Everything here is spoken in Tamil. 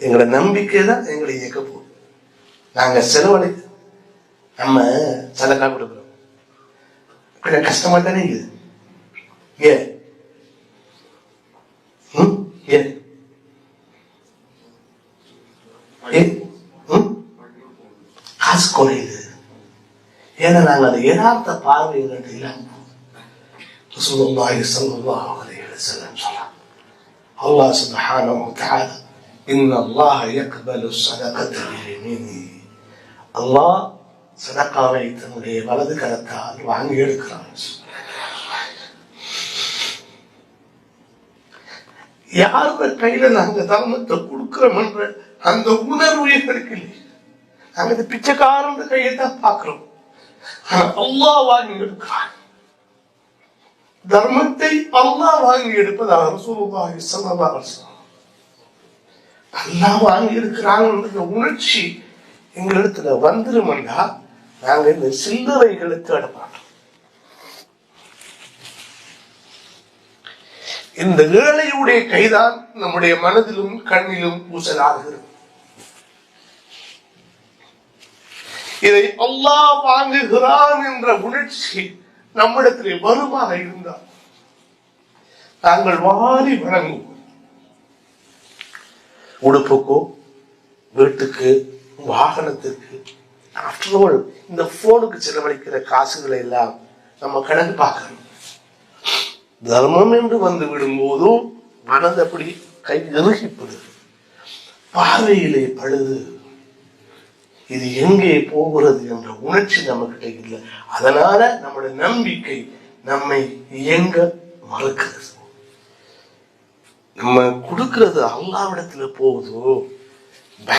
எங்களோட நம்பிக்கை தான் எங்களை இயக்க போகுது. நாங்க செலவழி நம்ம சதக்கா கொடுக்குறோம். கொஞ்சம் கஷ்டமா தானே இருக்குது. ஏ? ம்? ஏன் காசு குறையுது. ஏன்னா நாங்கள் அந்த யதார்த்த பார்வை இல்லாமல் இல்லாம ரசூலுல்லாஹி ஸல்லல்லாஹு அலைஹி வஸல்லம் சொன்னார் அல்லாஹ் சுப்ஹானஹு வ தஆலா إن الله يقبل الصدقة بيمينه அல்லாஹ் சதக்காவை தன்னுடைய வலது கரத்தால் வாங்கி எடுக்கிறான் யாரோட கையில நாங்க தர்மத்தை கொடுக்கிறோம் என்ற அந்த உணர்வு எங்களுக்கு இல்லை நாங்க இந்த பிச்சைக்காரன் கையை தான் பார்க்கிறோம் ஆனா அல்லாஹ் வாங்கி எடுக்கிறான் தர்மத்தை அல்லாஹ் வாங்கி எடுப்பதாக ரசூலுல்லாஹி ஸல்லல்லாஹு எல்லாம் அல்லாஹ் வாங்கி இருக்கிறாங்கன்ற உணர்ச்சி எங்களிடத்துல வந்துருமெண்டா நாங்க இந்த சில்லறைகளை தேட மாட்டோம் இந்த ஏழையுடைய கைதான் நம்முடைய மனதிலும் கண்ணிலும் பூசலாகிறது இதை அல்லாஹ் வாங்குகிறான் என்ற உணர்ச்சி நம்மிடத்திலே வருமாக இருந்தால் நாங்கள் வாரி வணங்குவோம். உடுப்புக்கோ வீட்டுக்கு வாகனத்திற்கு. ஆஃப்டர் ஆல் இந்த போனுக்கு செலவழிக்கிற காசுகளை எல்லாம் நம்ம கணக்கு பார்க்கணும். தர்மம் என்று வந்து விடும்போது மனது அப்படி கை இறுகிப்பது. பார்வையிலே பழுது. இது எங்கே போகிறது என்ற உணர்ச்சி நம்மகிட்ட இல்லை. அதனால நம்முடைய நம்பிக்கை நம்மை இயங்க மறுக்கிறது. நம்ம கொடுக்கறது அல்லாவிடத்துல போகுதோ?